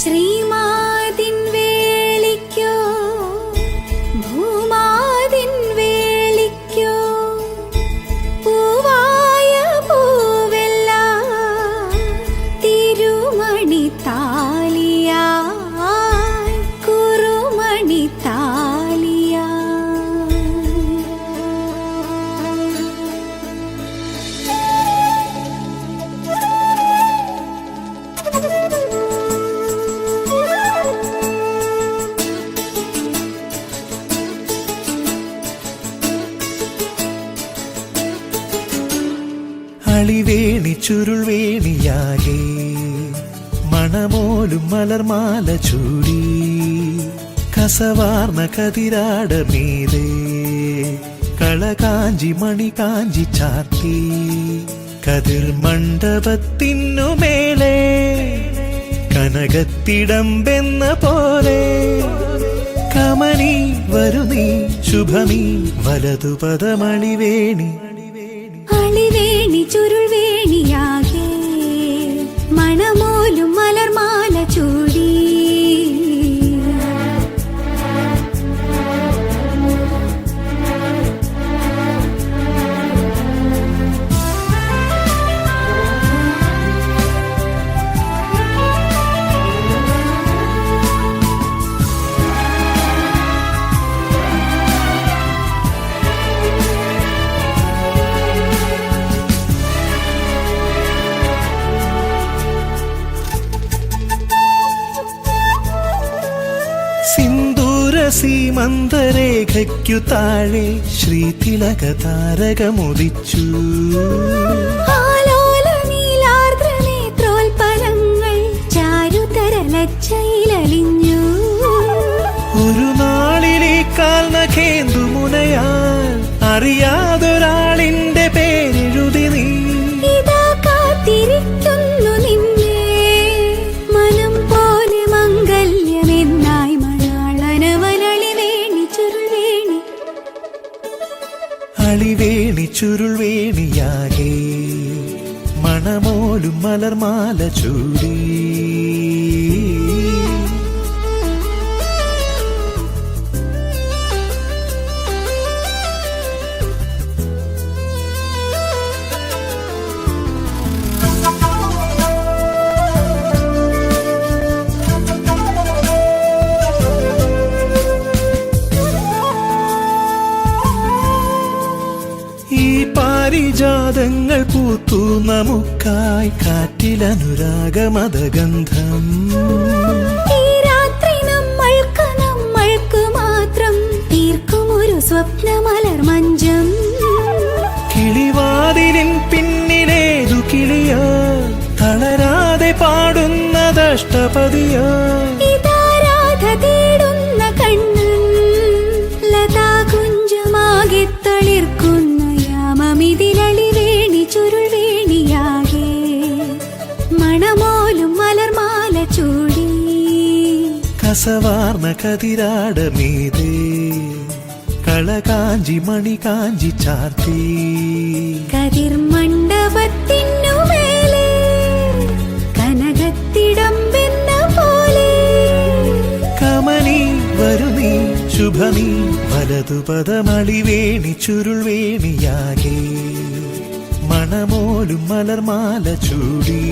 ശ്രീമാതിൻ അളിവേണി ചുരുൾ വേണിയാകെ. മണമോലും മലർമാല ചൂടി. കസവാർന്ന കതിരാട മീതെ. കളകാഞ്ചി മണി കാഞ്ചി ചാർത്തി. കതിർ മണ്ഡപത്തിനു മേലെ. കനകത്തിടമ്പെന്ന പോലെ. കമനി വരുനീ ശുഭമീ വലതുപദമണിവേണി അളിവേണി ചുരുൾവേണിയാകെ മണമോലും സീമന്തരേഖയ്ക്കു താഴെ ശ്രീതിലക താരകമുദിച്ചു നീലാർദ്ര നേത്രോൽപ്പലങ്ങൾ ചാരുതരലച്ചയിലലിഞ്ഞു ഒരു നാളിലേക്കാൽ കാൽ നഖേന്ദു മുനയാൽ അറിയാതൊരാളിന്റെ ചുരുൾ വേണിയാകെ. മണമോലും മലർമാല ചൂടി. പാരിജാതങ്ങൾ പൂത്തു നമുക്കായി കാറ്റിലനുരാഗമതഗന്ധം ഈ രാത്രി നമ്മൾക്ക് നമ്മൾക്ക് മാത്രം തീർക്കും ഒരു സ്വപ്നമലർ മഞ്ചം. കിളിവാതിലിൻ പിന്നിലേതു കിളിയാ തളരാതെ പാടുന്നതഷ്ടപതിയാ ഇതാരാധ കസവാർന്ന കതിരാട മീതേ കളകാഞ്ചി മണി കാഞ്ചി ചാർത്തി. കതിർ മണ്ഡപത്തിനു മേലെ കനകത്തിടമ്പെന്ന പോലെ. കമനി വരുനീ ശുഭമീ വലതുപദമളിവേണി ചുരുൾ വേണിയാകെ മണമോലും മലർമാല ചൂടി.